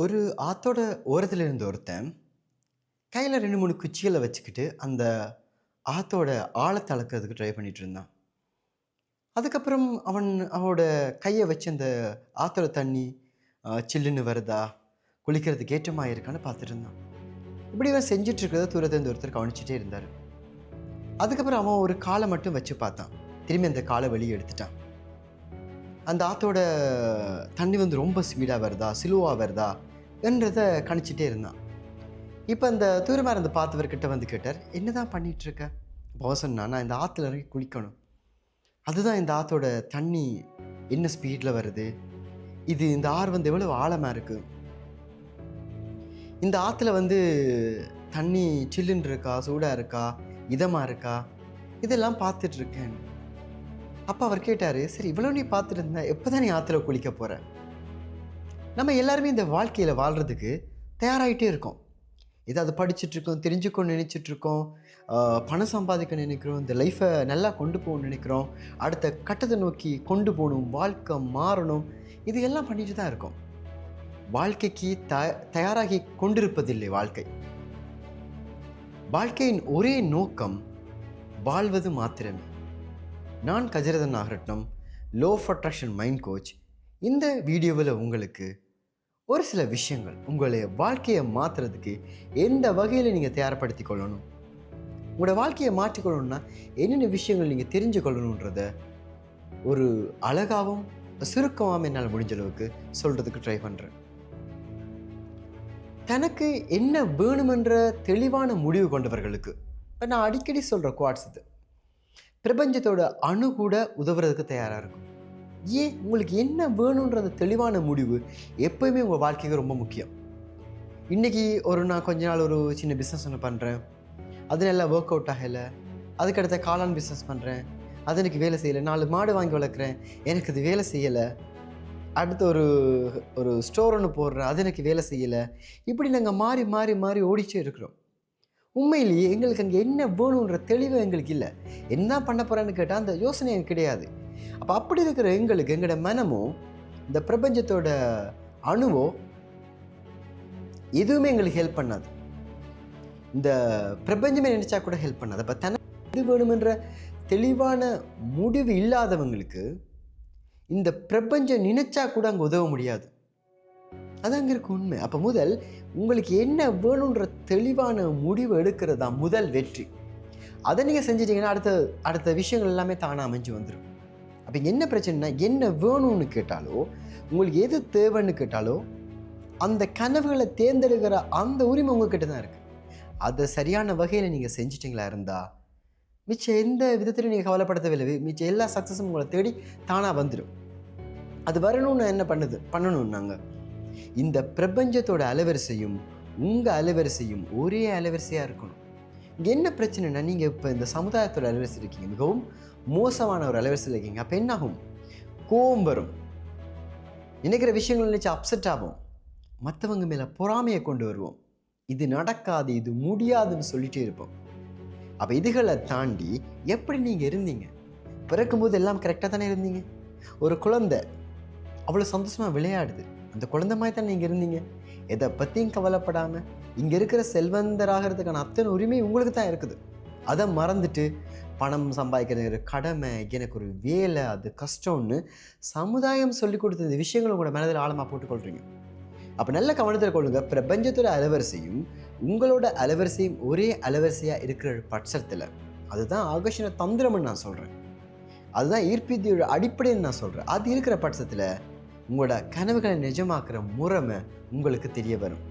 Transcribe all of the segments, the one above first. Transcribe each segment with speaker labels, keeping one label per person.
Speaker 1: ஒரு ஆத்தோட ஓரத்தில் இருந்த ஒருத்தன் கையில் ரெண்டு மூணு குச்சிகளை வச்சுக்கிட்டு அந்த ஆத்தோட ஆழத்தை அளக்கிறதுக்கு ட்ரை பண்ணிகிட்டு இருந்தான். அதுக்கப்புறம் அவன் அவனோட கையை வச்சு அந்த ஆத்தோட தண்ணி சில்லுன்னு வருதா குளிக்கிறதுக்கு ஏற்றமாக இருக்கான்னு பார்த்துட்டு இருந்தான். இப்படி இவன் செஞ்சுட்டு இருக்கிறத ஒருத்தர் கவனிச்சுட்டே இருந்தார். அதுக்கப்புறம் அவன் ஒரு காலை மட்டும் வச்சு பார்த்தான். திரும்பி அந்த காலை வெளியே எடுத்துட்டான். அந்த ஆத்தோட தண்ணி வந்து ரொம்ப ஸ்பீடாக வருதா சிலுவாக வருதா என்றதை கணிச்சிட்டே இருந்தான். இப்போ அந்த தூரமாக இருந்து பார்த்தவர்கிட்ட வந்து கேட்டார் என்னதான் தான் பண்ணிகிட்ருக்க அப்போ நான் இந்த ஆற்றுல இறங்கி குளிக்கணும். அதுதான் இந்த ஆற்றோட தண்ணி என்ன ஸ்பீடில் வருது? இது இந்த ஆறு வந்து எவ்வளோ ஆழமாக இருக்குது இந்த ஆற்றுல வந்து தண்ணி சில்லுன்னு இருக்கா சூடாக இருக்கா இதமாக இருக்கா? இதெல்லாம் பார்த்துட்ருக்கேன் அப்போ அவர் கேட்டார் சரி இவ்வளோ நீ பார்த்துட்டு இருந்த எப்போ தான் நீ ஆற்றுல குளிக்க போகிற நம்ம எல்லாருமே இந்த வாழ்க்கையில் வாழ்கிறதுக்கு தயாராகிட்டே இருக்கோம். ஏதாவது படிச்சுட்ருக்கோம் தெரிஞ்சுக்கணும்னு பணம் சம்பாதிக்க நினைக்கிறோம் இந்த லைஃப்பை நல்லா கொண்டு போகணும்னு நினைக்கிறோம் அடுத்த கட்டத்தை நோக்கி கொண்டு போகணும் வாழ்க்கை மாறணும் இது எல்லாம் பண்ணிட்டு தான் இருக்கோம். வாழ்க்கைக்கு த தயாராகி கொண்டிருப்பதில்லை வாழ்க்கை. வாழ்க்கையின் ஒரே நோக்கம் வாழ்வது மாத்திரமே. நான் Gajarathan Nagaratnam law of attraction mind coach இந்த வீடியோவில் உங்களுக்கு ஒரு சில விஷயங்கள் உங்களுடைய வாழ்க்கையை மாற்றுறதுக்கு எந்த வகையில் நீங்கள் தயார்படுத்தி கொள்ளணும்? உங்களோட வாழ்க்கையை மாற்றிக்கொள்ளணும்னா என்னென்ன விஷயங்கள் நீங்கள் தெரிஞ்சு கொள்ளணுன்றத ஒரு அழகாகவும் சுருக்கமாகவும் என்னால் முடிஞ்ச அளவுக்கு சொல்கிறதுக்கு ட்ரை பண்ணுறேன் தனக்கு என்ன வேணுமென்ற தெளிவான முடிவு கொண்டவர்களுக்கு இப்போ நான் அடிக்கடி சொல்கிற குவாட்ஸ் இது. பிரபஞ்சத்தோட அணு கூட உதவுறதுக்கு தயாராக இருக்கும். ஏன் உங்களுக்கு என்ன வேணுன்றது தெளிவான முடிவு? எப்போயுமே உங்கள் வாழ்க்கைக்கு ரொம்ப முக்கியம். இன்றைக்கி ஒரு நான் கொஞ்ச நாள் ஒரு சின்ன பிஸ்னஸ் ஒன்று பண்ணுறேன் அது நல்லா ஒர்க் அவுட் ஆகலை. அதுக்கடுத்த காளான் பிஸ்னஸ் பண்ணுறேன் அது எனக்கு வேலை செய்யலை. நாலு மாடு வாங்கி வளர்க்குறேன். எனக்கு அது வேலை செய்யலை. அடுத்து ஒரு ஒரு ஸ்டோர் ஒன்று போடுறேன். அது எனக்கு வேலை செய்யலை. இப்படி நாங்கள் மாறி மாறி மாறி ஓடிச்சே இருக்கிறோம். உண்மையிலேயே எங்களுக்கு அங்கே என்ன வேணுன்ற தெளிவு எங்களுக்கு இல்லை. என்ன பண்ண போகிறேன்னு கேட்டால் அந்த யோசனை எனக்கு கிடையாது. அப்போ அப்படி இருக்கிற எங்களுக்கு எங்களோட மனமும் இந்த பிரபஞ்சத்தோட அணுவோ எதுவுமே எங்களுக்கு ஹெல்ப் பண்ணாது. இந்த பிரபஞ்சமே நினச்சா கூட ஹெல்ப் பண்ணாது. அப்போ தனக்கு இது வேணுமென்ற தெளிவான முடிவு இல்லாதவங்களுக்கு இந்த பிரபஞ்சம் நினச்சா கூட அங்கே உதவ முடியாது. அது அங்கே இருக்கு உண்மை. அப்போ முதல் உங்களுக்கு என்ன வேணுன்ற தெளிவான முடிவு எடுக்கிறது தான் முதல் வெற்றி. அதை நீங்கள் செஞ்சிட்டீங்கன்னா அடுத்த அடுத்த விஷயங்கள் எல்லாமே தானாக அமைஞ்சு வந்துடும் அப்போ என்ன பிரச்சனைனா என்ன வேணும்னு கேட்டாலோ உங்களுக்கு எது தேவைன்னு கேட்டாலோ அந்த கனவுகளை தேர்ந்தெடுக்கிற அந்த உரிமை உங்ககிட்ட தான் இருக்குது அதை சரியான வகையில் நீங்கள் செஞ்சிட்டிங்களா இருந்தால் மிச்சம் எந்த விதத்திலும் நீங்கள் கவலைப்பட தேவையில்லை மிச்சம் எல்லா சக்ஸஸும் உங்களை தேடி தானாக வந்துடும் அது வரணும்னு என்ன பண்ணுது? பண்ணணும் நாங்கள் இந்த பிரபஞ்சத்தோட அலைவரிசையும் உங்கள் அலைவரிசையும் ஒரே அலைவரிசையாக இருக்கணும். இங்கே என்ன பிரச்சனைனா நீங்கள் இப்போ இந்த சமுதாயத்தோட அலைவரிசை இருக்கீங்க. மிகவும் மோசமான ஒரு அலைவரிசையில் இருக்கீங்க. அப்போ என்னாகும்? கோபம் வரும். நினைக்கிற விஷயங்கள் நினச்சி அப்செட் ஆகும் மற்றவங்க மேலே பொறாமையை கொண்டு வருவோம். இது நடக்காது இது முடியாதுன்னு சொல்லிட்டே இருப்போம். அப்போ இதுகளை தாண்டி எப்படி நீங்கள் இருந்தீங்க? பிறக்கும்போது எல்லாம் கரெக்டாக தானே இருந்தீங்க? ஒரு குழந்தை அவ்வளோ சந்தோஷமாக விளையாடுது. அந்த குழந்தை மாதிரி தான் நீங்கள் இருந்தீங்க? எதை பற்றியும் கவலைப்படாமல் இங்கே இருக்கிற செல்வந்தராகிறதுக்கான அத்தனை உரிமை உங்களுக்கு தான் இருக்குது. அதை மறந்துட்டு பணம் சம்பாதிக்கிறது ஒரு கடமை எனக்கு ஒரு வேலை அது கஷ்டம்னு சமுதாயம் சொல்லி கொடுத்த இந்த விஷயங்களை உங்களோட மனதில் ஆழமாக போட்டுக்கொள்கிறீங்க அப்போ நல்ல கவனத்தில் கொள்ளுங்க. பிரபஞ்சத்தோட அலவரிசையும் உங்களோட அலவரிசையும் ஒரே அலவரிசையாக இருக்கிற பட்சத்தில் அதுதான் ஆகர்ஷண தந்திரம்னு நான் சொல்கிறேன் அதுதான் ஈர்ப்பித்தியோட அடிப்படைன்னு நான் சொல்கிறேன் அது இருக்கிற பட்சத்தில் உங்களோட கனவுகளை நிஜமாக்குற முறைமை உங்களுக்கு தெரிய வரும்.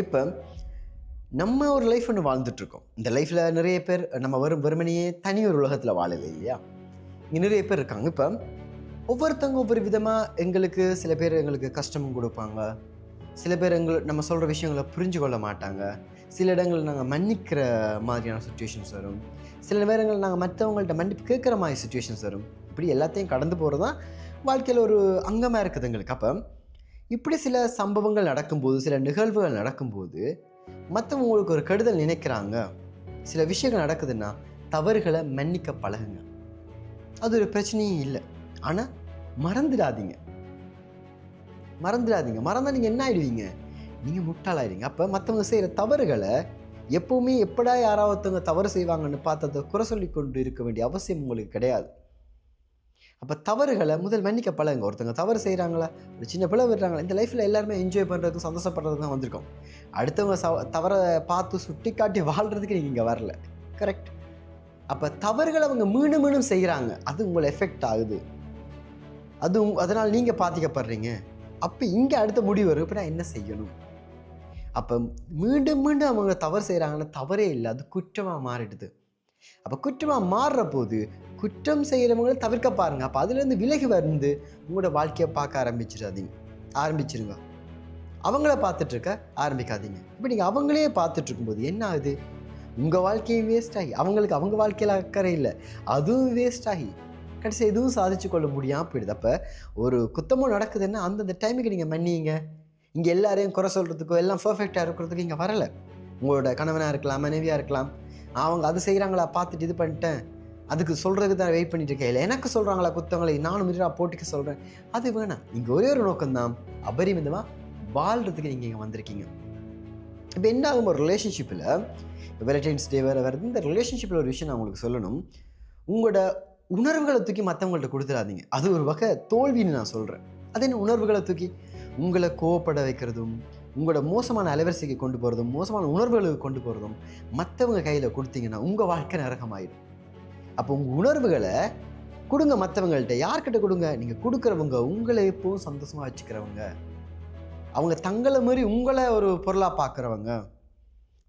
Speaker 1: இப்போ நம்ம ஒரு லைஃப் ஒன்று வாழ்ந்துட்டுருக்கோம். இந்த லைஃப்பில் நிறைய பேர் நம்ம வரும் வெறுமனையே தனி ஒரு உலகத்தில் வாழலை இல்லையா? இங்கே நிறைய பேர் இருக்காங்க. இப்போ ஒவ்வொருத்தவங்க ஒவ்வொரு விதமாக எங்களுக்கு சில பேர் எங்களுக்கு கஷ்டமும் கொடுப்பாங்க. சில பேர் எங்கள் நம்ம சொல்கிற விஷயங்களை புரிஞ்சு கொள்ள மாட்டாங்க. சில இடங்கள் நாங்கள் மன்னிக்கிற மாதிரியான சுச்சுவேஷன்ஸ் வரும். சில நேரங்கள் நாங்கள் மற்றவங்கள்ட்ட மன்னிப்பு கேட்குற மாதிரி சுச்சுவேஷன்ஸ் வரும். இப்படி எல்லாத்தையும் கடந்து போகிறது தான் வாழ்க்கையில் ஒரு அங்கமாக இருக்குது எங்களுக்கு. அப்போ இப்படி சில சம்பவங்கள் நடக்கும்போது சில நிகழ்வுகள் நடக்கும்போது மற்றவங்க உங்களுக்கு ஒரு கெடுதல் நினைக்கிறாங்க. சில விஷயங்கள் நடக்குதுன்னா தவறுகளை மன்னிக்க பழகுங்க. அது ஒரு பிரச்சனையும் இல்லை. ஆனால் மறந்துடாதீங்க. மறந்துடாதீங்க. மறந்தால் நீங்கள் என்ன ஆயிடுவீங்க? நீங்கள் முட்டாளாயிடுங்க அப்போ மற்றவங்க செய்கிற தவறுகளை எப்பவுமே எப்படா யாராவது ஒருத்தவங்க தவறு செய்வாங்கன்னு பார்த்ததை குறை சொல்லி கொண்டு இருக்க வேண்டிய அவசியம் உங்களுக்கு கிடையாது. அப்போ தவறுகளை முதல் மன்னிக்க பழகுங்க ஒருத்தவங்க தவறு செய்கிறாங்களா ஒரு சின்ன பிள்ளை விடுறாங்களா இந்த லைஃப்பில் எல்லாருமே என்ஜாய் பண்ணுறதுக்கும் சந்தோஷப்படுறதுக்கு தான் வந்திருக்கோம். அடுத்தவங்க சவ தவறை பார்த்து சுட்டி காட்டி வாழ்கிறதுக்கு நீங்கள் இங்கே வரல. கரெக்ட் அப்போ தவறுகளை அவங்க மீண்டும் மீண்டும் செய்கிறாங்க அது உங்களை எஃபெக்ட் ஆகுது. அது உங் அதனால் நீங்கள் பாதிக்கப்படுறீங்க. அப்போ இங்கே அடுத்த முடிவு வரும். இப்போ நான் என்ன செய்யணும்? அப்போ மீண்டும் மீண்டும் அவங்க தவறு செய்கிறாங்கன்னா தவறே இல்லை. அது குற்றமாக மாறிடுது. அப்போ குற்றமாக மாறுற போது குற்றம் செய்கிறவங்களை தவிர்க்க பாருங்க. அப்போ அதுலேருந்து விலகி வந்து உங்களோட வாழ்க்கையை பார்க்க ஆரம்பிச்சிடாதீங்க. ஆரம்பிச்சிருங்க. அவங்கள பார்த்துட்டு இருக்க ஆரம்பிக்காதீங்க. இப்போ நீங்கள் அவங்களே பார்த்துட்டு இருக்கும்போது என்ன ஆகுது? உங்கள் வாழ்க்கையும் வேஸ்ட் ஆகி. அவங்களுக்கு அவங்க வாழ்க்கையில் அக்கறை இல்லை. அதுவும் வேஸ்ட் ஆகி. கடைசி எதுவும் சாதிச்சு கொள்ள முடியாமல் போயிடுது. அப்போ ஒரு குத்தமோ நடக்குதுன்னா அந்தந்த டைமுக்கு நீங்கள் மன்னிங்க. இங்கே எல்லாரையும் குறை சொல்கிறதுக்கோ எல்லாம் பர்ஃபெக்டாக இருக்கிறதுக்கு இங்கே வரலை. உங்களோட கணவனாக இருக்கலாம் மனைவியாக இருக்கலாம். அவங்க அது செய்கிறாங்களா பார்த்துட்டு இது பண்ணிட்டேன். அதுக்கு சொல்கிறதுக்கு தான் வெயிட் பண்ணிட்டு இருக்கேன் இல்லை எனக்கு சொல்கிறாங்களா குத்தவங்களை நானும் மீறா போட்டிக்க சொல்கிறேன் அது வேணாம். இங்கே ஒரே ஒரு நோக்கம்தான். அபரிமிதமாக வாழ்கிறதுக்கு நீங்கள் இங்கே வந்திருக்கீங்க. இப்போ என்ன ஆகும்? ஒரு ரிலேஷன்ஷிப்பில் வேலண்டைன்ஸ் டே வேறு வேறு இந்த ரிலேஷன்ஷிப்பில் ஒரு விஷயம் நான் உங்களுக்கு சொல்லணும். உங்களோட உணர்வுகளை தூக்கி மற்றவங்கள்ட்ட கொடுத்துடாதீங்க. அது ஒரு வகை தோல்வின்னு நான் சொல்கிறேன் அது என்ன உணர்வுகளை தூக்கி? உங்களை கோவப்பட வைக்கிறதும் உங்களோட மோசமான அலைவரிசைக்கு கொண்டு போகிறதும் மோசமான உணர்வுகளுக்கு கொண்டு போகிறதும் மற்றவங்க கையில் கொடுத்தீங்கன்னா உங்கள் வாழ்க்கை நரகமாயிடும். அப்போ உங்கள் உணர்வுகளை கொடுங்க மற்றவங்கள்ட்ட யார்கிட்ட கொடுங்க? நீங்கள் கொடுக்குறவங்க உங்களை எப்பவும் சந்தோஷமாக வச்சுக்கிறவங்க. அவங்க தங்களை மாதிரி உங்களை ஒரு பொருளாக பார்க்குறவங்க.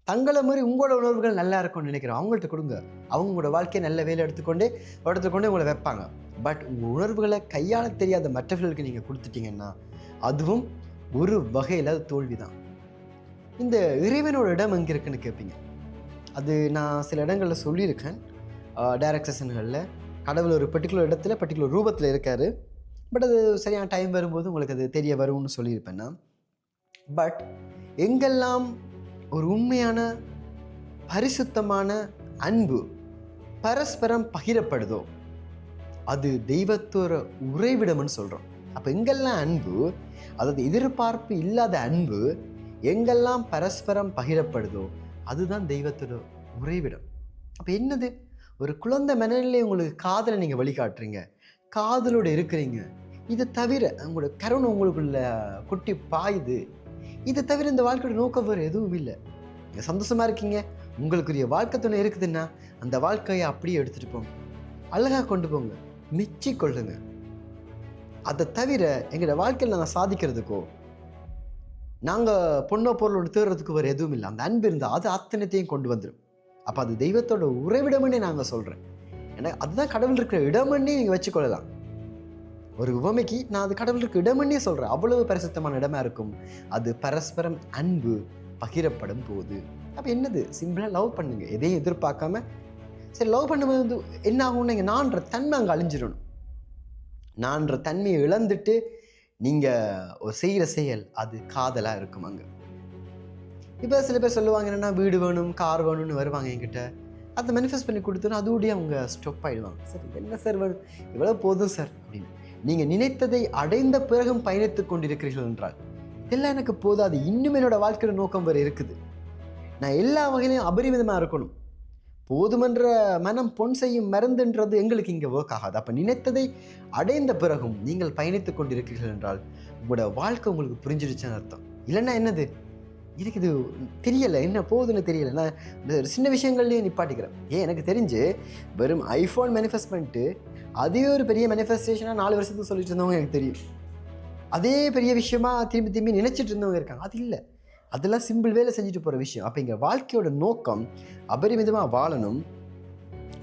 Speaker 1: தங்களை மாதிரி உங்களோட உணர்வுகள் நல்லா இருக்கும்னு நினைக்கிறோம் அவங்கள்ட்ட கொடுங்க. அவங்க உங்களோட வாழ்க்கையை நல்ல வேலை எடுத்துக்கொண்டு எடுத்துக்கொண்டு உங்களை வைப்பாங்க. பட் உங்கள் உணர்வுகளை கையாள தெரியாத மற்றவர்களுக்கு நீங்கள் கொடுத்துட்டீங்கன்னா அதுவும் ஒரு வகையில் அது தோல்வி தான் இந்த இறைவனோட இடம் எங்கே இருக்குன்னு கேட்பீங்க அது நான் சில இடங்களில் சொல்லியிருக்கேன். டைரக்ட் செஷன்களில் கடவுள் ஒரு பர்டிகுலர் இடத்துல பர்டிகுலர் ரூபத்தில் இருக்கார். பட் அது சரியான டைம் வரும்போது உங்களுக்கு அது தெரிய வரும்னு சொல்லியிருப்பேன் நான். பட் எங்கெல்லாம் ஒரு உண்மையான பரிசுத்தமான அன்பு பரஸ்பரம் பகிரப்படுதோ அது தெய்வத்தோட உறைவிடம்னு சொல்கிறோம் அப்போ எங்கெல்லாம் அன்பு அதாவது எதிர்பார்ப்பு இல்லாத அன்பு எங்கெல்லாம் பரஸ்பரம் பகிரப்படுதோ அதுதான் தெய்வத்தோட உறைவிடம். அப்போ என்னது? ஒரு குழந்தை மனநிலை உங்களுக்கு காதலை நீங்கள் வழிகாட்டுறீங்க. காதலோடு இருக்கிறீங்க. இதை தவிர உங்களோட கருணை உங்களுக்குள்ள குட்டி பாயுது. இதை தவிர இந்த வாழ்க்கையோட நோக்கம் வேறு எதுவும் இல்லை. நீங்கள் சந்தோஷமாக இருக்கீங்க. உங்களுக்குரிய வாழ்க்கை துணை இருக்குதுன்னா அந்த வாழ்க்கையை அப்படியே எடுத்துகிட்டு போங்க. அழகாக கொண்டு போங்க. மிச்சி அதை தவிர எங்களோட வாழ்க்கையில் நாங்கள் சாதிக்கிறதுக்கோ நாங்கள் பொண்ணோ பொருளோட தேடுறதுக்கு வேறு எதுவும் இல்லை. அந்த அன்பு இருந்தால் அது அத்தனைத்தையும் கொண்டு வந்துடும் அப்போ அது தெய்வத்தோட உறைவிடம்னே நாங்கள் சொல்கிறேன் ஏன்னா அதுதான் கடவுள் இருக்கிற இடமன்னே நீங்கள் வச்சுக்கொள்ளலாம். ஒரு உவமைக்கு நான் அது கடவுள் இருக்கிற இடமன்னே சொல்கிறேன் அவ்வளவு பரிசுத்தமான இடமா இருக்கும். அது பரஸ்பரம் அன்பு பகிரப்படும் போது. அப்போ என்னது? சிம்பிளாக லவ் பண்ணுங்க. எதையும் எதிர்பார்க்காம சரி லவ் பண்ணும்போது என்ன ஆகும்னு நீங்கள் நான்ற தன்மை அங்கே அழிஞ்சிடணும். நான்ற தன்மையை இழந்துட்டு நீங்கள் செய்கிற செயல் அது காதலாக இருக்கும் அங்கே. இப்போ சில பேர் சொல்லுவாங்க என்னென்னா வீடு வேணும் கார் வேணும்னு வருவாங்க என்கிட்ட. அதை மேனிஃபெஸ்ட் பண்ணி கொடுத்தோன்னா அதோடய அவங்க ஸ்டொப் ஆகிடுவாங்க சார் என்ன சார் வேணும்? இவ்வளோ போதும் சார். அப்படின்னு. நீங்கள் நினைத்ததை அடைந்த பிறகும் பயணித்து கொண்டிருக்கிறீர்கள் என்றால் இதெல்லாம் எனக்கு போதும் அது இன்னும் என்னோட வாழ்க்கையோட நோக்கம் வேறு இருக்குது. நான் எல்லா வகையிலையும் அபரிமிதமாக இருக்கணும். போதுமென்ற மனம் பொன் செய்யும் மருந்துன்றது எங்களுக்கு இங்கே ஒர்க் ஆகாது. அப்போ நினைத்ததை அடைந்த பிறகும் நீங்கள் பயணித்து கொண்டிருக்கிறீர்கள் என்றால் உங்களோட வாழ்க்கை உங்களுக்கு புரிஞ்சிருச்சுன்னு அர்த்தம். இல்லைன்னா என்னது? எனக்கு இது தெரியலை. என்ன போகுதுன்னு தெரியல. நான் இந்த சின்ன விஷயங்கள்லேயே நிப்பாட்டிக்கிறேன். ஏன்? எனக்கு தெரிஞ்சு வெறும் ஐஃபோன் மேனிஃபெஸ்ட் பண்ணிட்டு அதே ஒரு பெரிய மேனிஃபெஸ்டேஷனாக நாலு வருஷத்துக்கு சொல்லிட்டு இருந்தவங்க எனக்கு தெரியும். அதே பெரிய விஷயமா திரும்பி திரும்பி நினச்சிட்டு இருந்தவங்க இருக்காங்க. அது இல்லை. அதெல்லாம் சிம்பிள் வேலை செஞ்சுட்டு போகிற விஷயம். அப்போ இங்கே வாழ்க்கையோட நோக்கம் அபரிமிதமாக வாழணும்.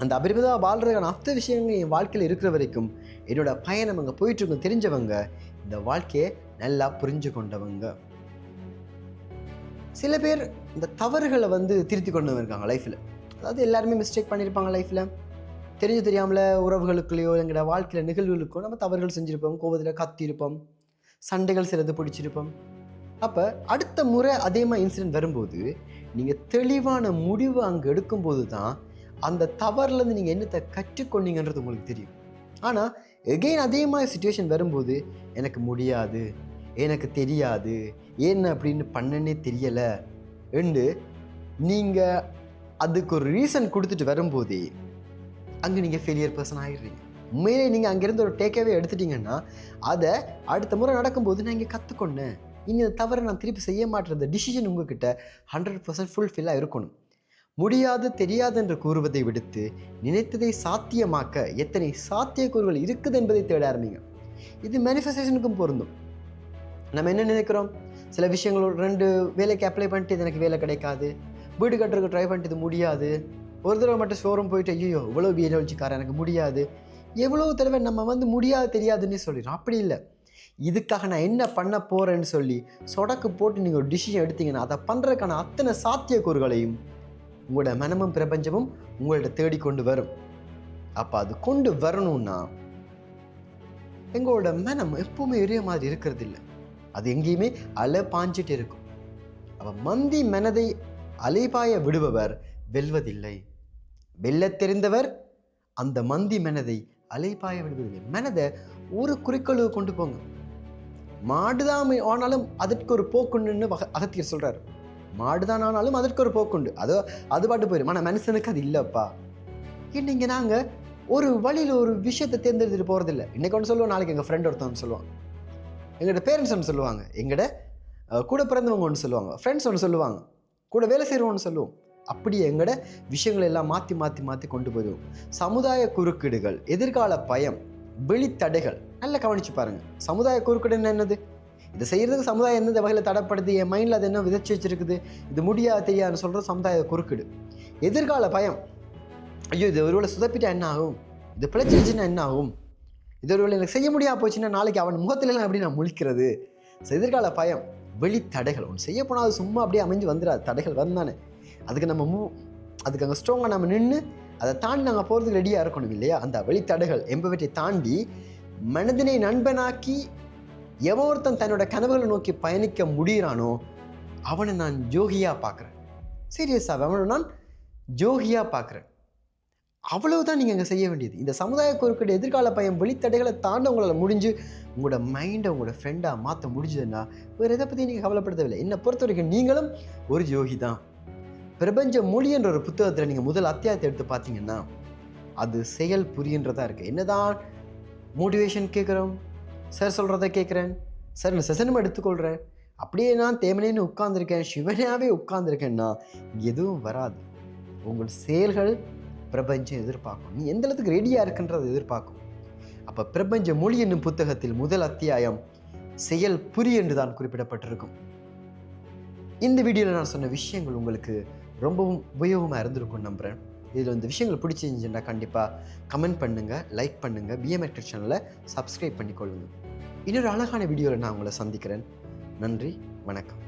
Speaker 1: அந்த அபரிமிதமாக வாழ்கிறதுக்கான அத்த விஷயங்கள் என் வாழ்க்கையில் இருக்கிற வரைக்கும் என்னோட பயணம் அங்கே போயிட்டுருக்கும் தெரிஞ்சவங்க இந்த வாழ்க்கையை நல்லா புரிஞ்சு கொண்டவங்க. சில பேர் இந்த தவறுகளை வந்து திருத்தி கொண்டு இருக்காங்க லைஃப்பில் அதாவது எல்லாருமே மிஸ்டேக் பண்ணியிருப்பாங்க லைஃப்பில் தெரிஞ்சு தெரியாமல் உறவுகளுக்குள்ளேயோ எங்களோட வாழ்க்கையில் நிகழ்வுகளுக்கோ நம்ம தவறுகள் செஞ்சுருப்போம். கோவத்தில் கத்தியிருப்போம். சண்டைகள் சிலது பிடிச்சிருப்போம். அப்போ அடுத்த முறை அதே மாதிரி இன்சிடென்ட் வரும்போது நீங்கள் தெளிவான முடிவு அங்கே எடுக்கும்போது தான் அந்த தவறுலேருந்து நீங்கள் என்னத்தை கற்றுக்கொண்டீங்கன்றது உங்களுக்கு தெரியும். ஆனால் எகெயின் அதே மாதிரி சுச்சுவேஷன் வரும்போது எனக்கு முடியாது எனக்கு தெரியாது ஏன் அப்படின்னு பண்ணனே தெரியலை என்று நீங்கள் அதுக்கு ஒரு ரீசன் கொடுத்துட்டு வரும்போதே அங்கே நீங்கள் ஃபெயிலியர் பர்சன் ஆகிடுறீங்க உண்மையிலே நீங்கள் அங்கேருந்து ஒரு டேக்கவே எடுத்துட்டீங்கன்னா அதை அடுத்த முறை நடக்கும்போது நான் இங்கே கற்றுக்கொண்டேன் இனி இந்த தவறை நான் திருப்பி செய்ய மாட்டேன். டிசிஷன் உங்ககிட்ட ஹண்ட்ரட் பர்சன்ட் ஃபுல்ஃபில்லாக இருக்கணும். முடியாது தெரியாது என்று கூறுவதை விடுத்து நினைத்ததை சாத்தியமாக்க எத்தனை சாத்தியக்கூறுகள் இருக்குது என்பதை தேட ஆரம்பிங்க. இது மேனிஃபெஸ்டேஷனுக்கும் பொருந்தும். நம்ம என்ன நினைக்கிறோம்? சில விஷயங்கள் ரெண்டு வேலைக்கு அப்ளை பண்ணிட்டு இது எனக்கு வேலை கிடைக்காது. வீடு கட்டுறதுக்கு ட்ரை பண்ணிட்டு இது முடியாது. ஒரு தடவை மட்டும் ஷோரூம் போயிட்டு ஐயோ இவ்வளோ பிஎல்ஜிக்காரன் எனக்கு முடியாது. எவ்வளோ தடவை நம்ம வந்து முடியாது தெரியாதுன்னு சொல்லிடுறோம். அப்படி இல்லை. இதுக்காக நான் என்ன பண்ண போகிறேன்னு சொல்லி சொடக்கு போட்டு நீங்கள் ஒரு டிசிஷன் எடுத்தீங்கன்னா அதை பண்ணுறதுக்கான அத்தனை சாத்தியக்கூறுகளையும் உங்களோட மனமும் பிரபஞ்சமும் உங்கள்ட்ட தேடிக்கொண்டு வரும். அப்போ அது கொண்டு வரணும்னா எங்களோட மனம் எப்பவுமே ஒரே மாதிரி இருக்கிறது இல்லை அது எங்கேயுமே அலை பாஞ்சிட்டு இருக்கும். அவ மந்தி மனதை அலைபாய விடுபவர் வெல்வதில்லை. வெல்ல தெரிந்தவர் அந்த மந்தி மனதை அலைபாய விடுவதில்லை. மனதை ஒரு குறிக்கோள் கொண்டு போங்க. மாடுதான் ஆனாலும் அதற்கு ஒரு போக்குண்டுன்னு அகத்தியர் சொல்றாரு. மாடுதான் ஆனாலும் அதற்கு ஒரு போக்குண்டு. அது அது பாட்டு போயிடும் ஆனால் மனுஷனுக்கு அது இல்லைப்பா. இன்னைக்கு நாங்கள் ஒரு வழியில் ஒரு விஷயத்தை தேர்ந்தெடுத்துட்டு போகிறதில்ல இன்னைக்கு ஒன்று சொல்லுவோம் நாளைக்கு எங்கள் ஃப்ரெண்ட் ஒருத்தவங்க சொல்லுவாங்க. எங்களோட பேரண்ட்ஸ் ஒன்று சொல்லுவாங்க. எங்களோட கூட பிறந்தவங்க ஒன்று சொல்லுவாங்க. ஃப்ரெண்ட்ஸ் ஒன்று சொல்லுவாங்க. கூட வேலை செய்கிறவங்க சொல்லுவோம். அப்படி எங்களோட விஷயங்களை எல்லாம் மாற்றி மாற்றி மாற்றி கொண்டு போயிடுவோம். சமுதாய குறுக்கீடுகள் எதிர்கால பயம் வெளித்தடைகள். நல்லா கவனிச்சு பாருங்கள் சமுதாய குறுக்கீடுன்னு என்னது? இதை செய்கிறதுக்கு சமுதாயம் எந்தெந்த வகையில் தடைப்படுது? என் மைண்டில் அது என்ன விதைச்சி வச்சிருக்குது? இது முடியாது தெரியாதுன்னு சொல்கிறது சமுதாய குறுக்கீடு. எதிர்கால பயம். ஐயோ இது ஒருவேளை சுதப்பிட்டா என்ன ஆகும்? இது பிழைச்சிருச்சுன்னா என்ன ஆகும்? இது ஒருவேளை எனக்கு செய்ய முடியாது போச்சுன்னா நாளைக்கு அவன் முகத்துலலாம் எப்படி நான் முழிக்கிறது? ஸோ எதிர்கால பயம். வெளித்தடைகள். ஒன்று செய்ய போனால் அது சும்மா அப்படியே அமைஞ்சு வந்துடாது தடைகள் வந்தானே. அதுக்கு நம்ம மூ அதுக்கு அங்கே ஸ்ட்ராங்காக நம்ம நின்று அதை தாண்டி நாங்கள் போகிறதுக்கு ரெடியாக இருக்கணும் இல்லையா? அந்த வெளித்தடைகள் என்பவற்றை தாண்டி மனதினை நண்பனாக்கி எவன் ஒருத்தன் தன்னோட கனவுகளை நோக்கி பயணிக்க முடிகிறானோ அவனை நான் ஜோகியாக பார்க்குறேன். சீரியஸாக அவனை நான் ஜோகியாக பார்க்குறேன். அவ்வளவுதான் நீங்கள் அங்கே செய்ய வேண்டியது. இந்த சமுதாய குறுக்கீடு எதிர்கால பயம் வெளித்தடைகளை தாண்ட உங்களால் முடிஞ்சு உங்களோட மைண்டை உங்களோட ஃப்ரெண்டாக மாற்ற முடிஞ்சதுன்னா வேறு எதை பற்றி நீங்கள் கவலைப்படுத்தவில்லை. என்னை பொறுத்த வரைக்கும் நீங்களும் ஒரு ஜோகி தான். பிரபஞ்ச மொழின்ற ஒரு புத்தகத்தில் நீங்கள் முதல் அத்தியாயத்தை எடுத்து பார்த்தீங்கன்னா அது செயல் புரியுன்றதா இருக்குது என்னதான் மோட்டிவேஷன் கேட்குறோம் சார் சொல்கிறத கேட்குறேன் சார் நான் செசனும் எடுத்துக்கொள்கிறேன் அப்படியே நான் தேமனேன்னு உட்காந்துருக்கேன் சிவனாகவே உட்காந்துருக்கேன்னா எதுவும் வராது. உங்கள் செயல்கள் பிரபஞ்சம் எதிர்பார்க்கும். நீ எந்த அளவுக்கு ரெடியாக இருக்குன்றதை எதிர்பார்க்கும். அப்போ பிரபஞ்ச மொழி என்னும் புத்தகத்தில் முதல் அத்தியாயம் செயல் புரி என்று தான் குறிப்பிடப்பட்டிருக்கும். இந்த வீடியோவில் நான் சொன்ன விஷயங்கள் உங்களுக்கு ரொம்பவும் உபயோகமாக இருந்திருக்கும் நம்புகிறேன் இதில் இந்த விஷயங்கள் பிடிச்சிருந்துச்சுன்னா கண்டிப்பாக கமெண்ட் பண்ணுங்கள் லைக் பண்ணுங்கள் பிஎம்எக்டர் சேனலை சப்ஸ்கிரைப் பண்ணிக்கொள்ளுங்கள் இன்னொரு அழகான வீடியோவில் நான் உங்களை சந்திக்கிறேன். நன்றி வணக்கம்.